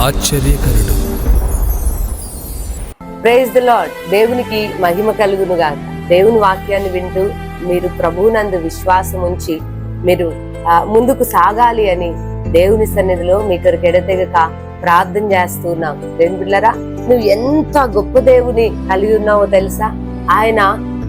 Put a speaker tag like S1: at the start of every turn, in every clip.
S1: ఆశ్చర్యకరుడు.
S2: Praise the lord దేవునికి మహిమ కలుగునుగా దేవుని వాక్యాన్ని వింటూ మీరు ప్రభువునందు విశ్వాసం ఉంచి మీరు ముందుకు సాగాలి అని దేవుని సన్నిధిలో మీ కొరకు ఎడతెగక ప్రార్థన చేస్తున్నాం దేవుని బిడ్లరా నువ్వు ఎంత గొప్ప దేవుని కలిగి ఉన్నావో తెలుసా? ఆయన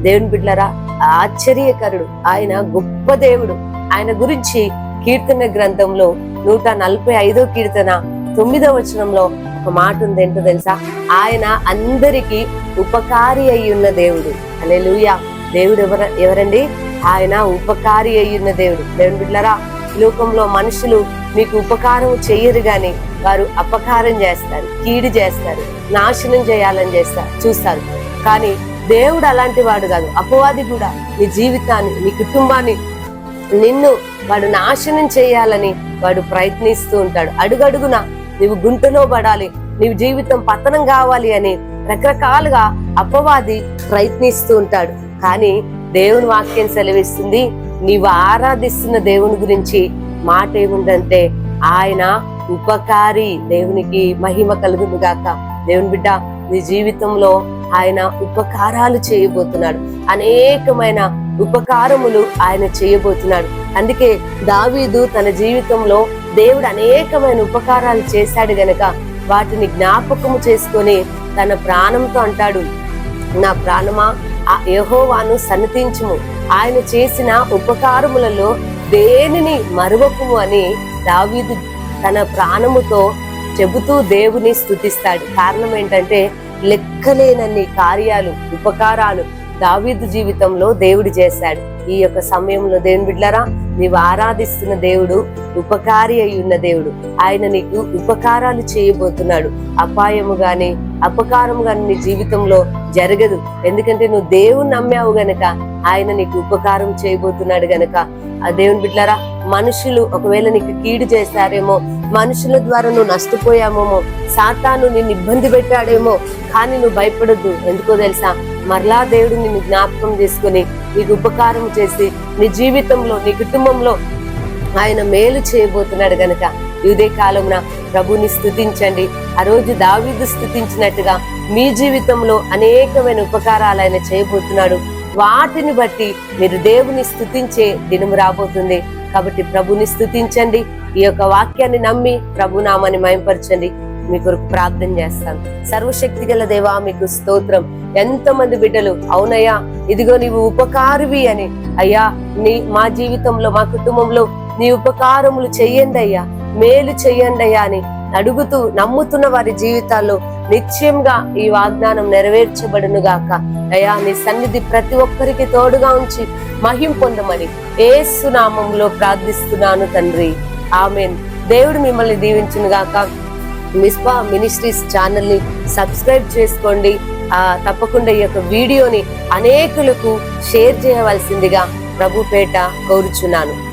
S2: దేవుని బిడ్లరా ఆశ్చర్యకరుడు. ఆయన గొప్ప దేవుడు. ఆయన గురించి కీర్తన గ్రంథంలో నూట నలభై ఐదో కీర్తన తొమ్మిదో వచనంలో ఒక మాట ఉంది ఏంటో తెలుసా? ఆయన అందరికీ ఉపకారి అయి ఉన్న దేవుడు. లూయ దేవుడు ఎవర ఎవరండి? ఆయన ఉపకారి అయి ఉన్న దేవుడు. దేవుని బిడ్డలారా లోకంలో మనుషులు మీకు ఉపకారం చెయ్యరు గాని వారు అపకారం చేస్తారు కీడు చేస్తారు నాశనం చేయాలని చేస్తారు చూస్తారు. కానీ దేవుడు అలాంటి వాడు కాదు. అపవాది కూడా నీ జీవితాన్ని నీ కుటుంబాన్ని నిన్ను వాడు నాశనం చేయాలని వాడు ప్రయత్నిస్తూ ఉంటాడు. అడుగడుగున నీవు గుంటలో పడాలి నీవు జీవితం పతనం కావాలి అని రకరకాలుగా అపవాది ప్రయత్నిస్తూ ఉంటాడు. కానీ దేవుని వాక్యం సెలవిస్తుంది నీవు ఆరాధిస్తున్న దేవుని గురించి మాట ఏముందంటే ఆయన ఉపకారి దేవునికి మహిమ కలుగును గాక. దేవుని బిడ్డ నీ జీవితంలో ఆయన ఉపకారాలు చేయబోతున్నాడు. అనేకమైన ఉపకారములు ఆయన చేయబోతున్నాడు. అందుకే దావీదు తన జీవితంలో దేవుడు అనేకమైన ఉపకారాలు చేశాడు గనక వాటిని జ్ఞాపకము చేసుకొని తన ప్రాణంతో అంటాడు నా ప్రాణమా? ఆ యహోవాను సన్నతించుము. ఆయన చేసిన ఉపకారములలో దేనిని మరువకుము? అని దావీదు తన ప్రాణముతో చెబుతూ దేవుని స్తుతిస్తాడు. కారణం ఏంటంటే లెక్కలేనన్ని కార్యాలు ఉపకారాలు దావీదు జీవితంలో దేవుడు చేశాడు. ఈ యొక్క సమయంలో దేవుని బిడ్డలారా నీవు ఆరాధిస్తున్న దేవుడు ఉపకారి అయి ఉన్న దేవుడు. ఆయన నీకు ఉపకారాలు చేయబోతున్నాడు. అపాయము గాని అపకారము గాని నీ జీవితంలో జరగదు. ఎందుకంటే నువ్వు దేవుని నమ్మావు గనక ఆయన నీకు ఉపకారం చేయబోతున్నాడు గనక. ఆ దేవుని బిడ్డలారా మనుషులు ఒకవేళ నీకు కీడు చేస్తారేమో మనుషుల ద్వారా నువ్వు నష్టపోయామేమో సాతాను నిన్ను ఇబ్బంది పెట్టాడేమో కానీ నువ్వు భయపడొద్దు. ఎందుకో తెలుసా? మరలా దేవుడు నిన్ను జ్ఞాపకం చేసుకుని నీకు ఉపకారం చేసి నీ జీవితంలో నీ కుటుంబంలో ఆయన మేలు చేయబోతున్నాడు గనక. ఇదే కాలమున ప్రభుని స్థుతించండి ఆ రోజు దావీదు స్థుతించినట్టుగా మీ జీవితంలో అనేకమైన ఉపకారాలు ఆయన చేయబోతున్నాడు. వాటిని బట్టి మీరు దేవుని స్థుతించే దినము రాబోతుంది. కాబట్టి ప్రభుని స్థుతించండి ఈ యొక్క వాక్యాన్ని నమ్మి ప్రభునామాన్ని మయంపరచండి. మీ కొరకు ప్రార్థన చేస్తాను. సర్వశక్తి గల దేవా మీకు స్తోత్రం. ఎంతమంది బిడ్డలు అవునయ్యా ఇదిగో నీవు ఉపకారివి అని. అయ్యా నీ మా జీవితంలో మా కుటుంబంలో నీ ఉపకారములు చెయ్యండి అయ్యా మేలు చెయ్యండి అయ్యా అని అడుగుతూ నమ్ముతున్న వారి జీవితాల్లో నిశ్చయంగా ఈ వాగ్దానం నెరవేర్చబడును గాక అయ్యా నీ సన్నిధి ప్రతి ఒక్కరికి తోడుగా ఉంచి మహిం పొందమని ఏసునామంలో ప్రార్థిస్తున్నాను తండ్రి. ఆమెన్. దేవుడు మిమ్మల్ని దీవించును గాక మిస్పా మినిస్ట్రీస్ ఛానల్ని సబ్స్క్రైబ్ చేసుకోండి. ఆ తప్పకుండా ఈ యొక్క వీడియోని అనేకులకు షేర్ చేయవలసిందిగా ప్రభుపేట కోరుచున్నాను.